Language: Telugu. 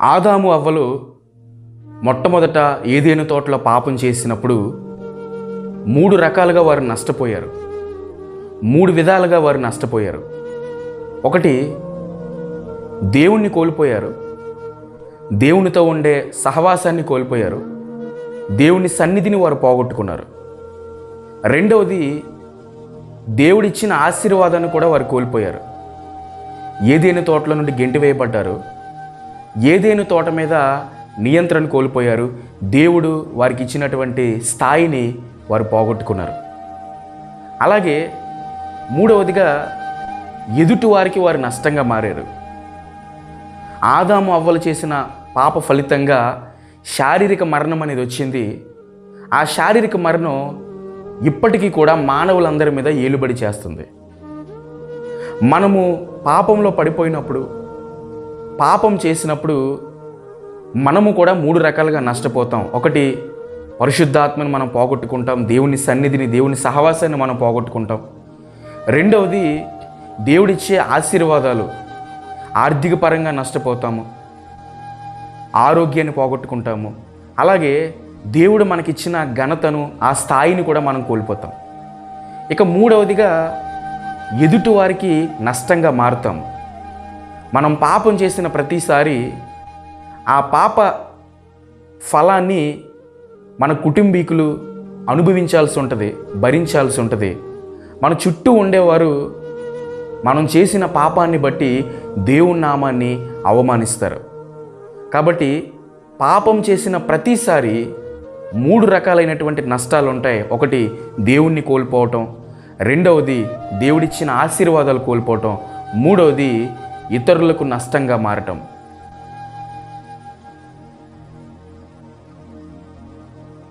ఆదాము అవ్వలు మొట్టమొదట ఏదేను తోటలో పాపం చేసినప్పుడు మూడు రకాలుగా వారు నష్టపోయారు. మూడు విధాలుగా వారు నష్టపోయారు. ఒకటి దేవుణ్ణి కోల్పోయారు. దేవునితో ఉండే సహవాసాన్ని కోల్పోయారు. దేవుని సన్నిధిని వారు పోగొట్టుకున్నారు. రెండవది దేవుడిచ్చిన ఆశీర్వాదాన్ని కూడా వారు కోల్పోయారు. ఏదైనా తోటల నుండి గెంటి వేయబడ్డారు? ఏదేను తోట మీద నియంత్రణ కోల్పోయారు. దేవుడు వారికి ఇచ్చినటువంటి స్థాయిని వారు పోగొట్టుకున్నారు. అలాగే మూడవదిగా ఎదుటి వారికి వారు నష్టంగా మారారు. ఆదాము అవ్వలు చేసిన పాప ఫలితంగా శారీరక మరణం అనేది వచ్చింది. ఆ శారీరక మరణం ఇప్పటికీ కూడా మానవులందరి మీద ఏలుబడి చేస్తుంది. మనము పాపంలో పడిపోయినప్పుడు పాపం చేసినప్పుడు మనము కూడా మూడు రకాలుగా నష్టపోతాం. ఒకటి పరిశుద్ధాత్మను మనం పోగొట్టుకుంటాం. దేవుని సన్నిధిని దేవుని సహవాసాన్ని మనం పోగొట్టుకుంటాం. రెండవది దేవుడిచ్చే ఆశీర్వాదాలు. ఆర్థిక పరంగా నష్టపోతాము. ఆరోగ్యాన్ని పోగొట్టుకుంటాము. అలాగే దేవుడు మనకిచ్చిన ఘనతను ఆ స్థాయిని కూడా మనం కోల్పోతాం. ఇక మూడవదిగా ఎదుటి వారికి నష్టంగా మారుతాం. మనం పాపం చేసిన ప్రతిసారి ఆ పాప ఫలాన్ని మన కుటుంబీకులు అనుభవించాల్సి ఉంటుంది భరించాల్సి ఉంటుంది. మన చుట్టూ ఉండేవారు మనం చేసిన పాపాన్ని బట్టి దేవుని నామాన్ని అవమానిస్తారు. కాబట్టి పాపం చేసిన ప్రతిసారి మూడు రకాలైనటువంటి నష్టాలు ఉంటాయి. ఒకటి దేవుణ్ణి కోల్పోవటం రెండవది దేవుడిచ్చిన ఆశీర్వాదాలు కోల్పోవటం మూడవది ఇతరులకు నష్టంగా మారటం.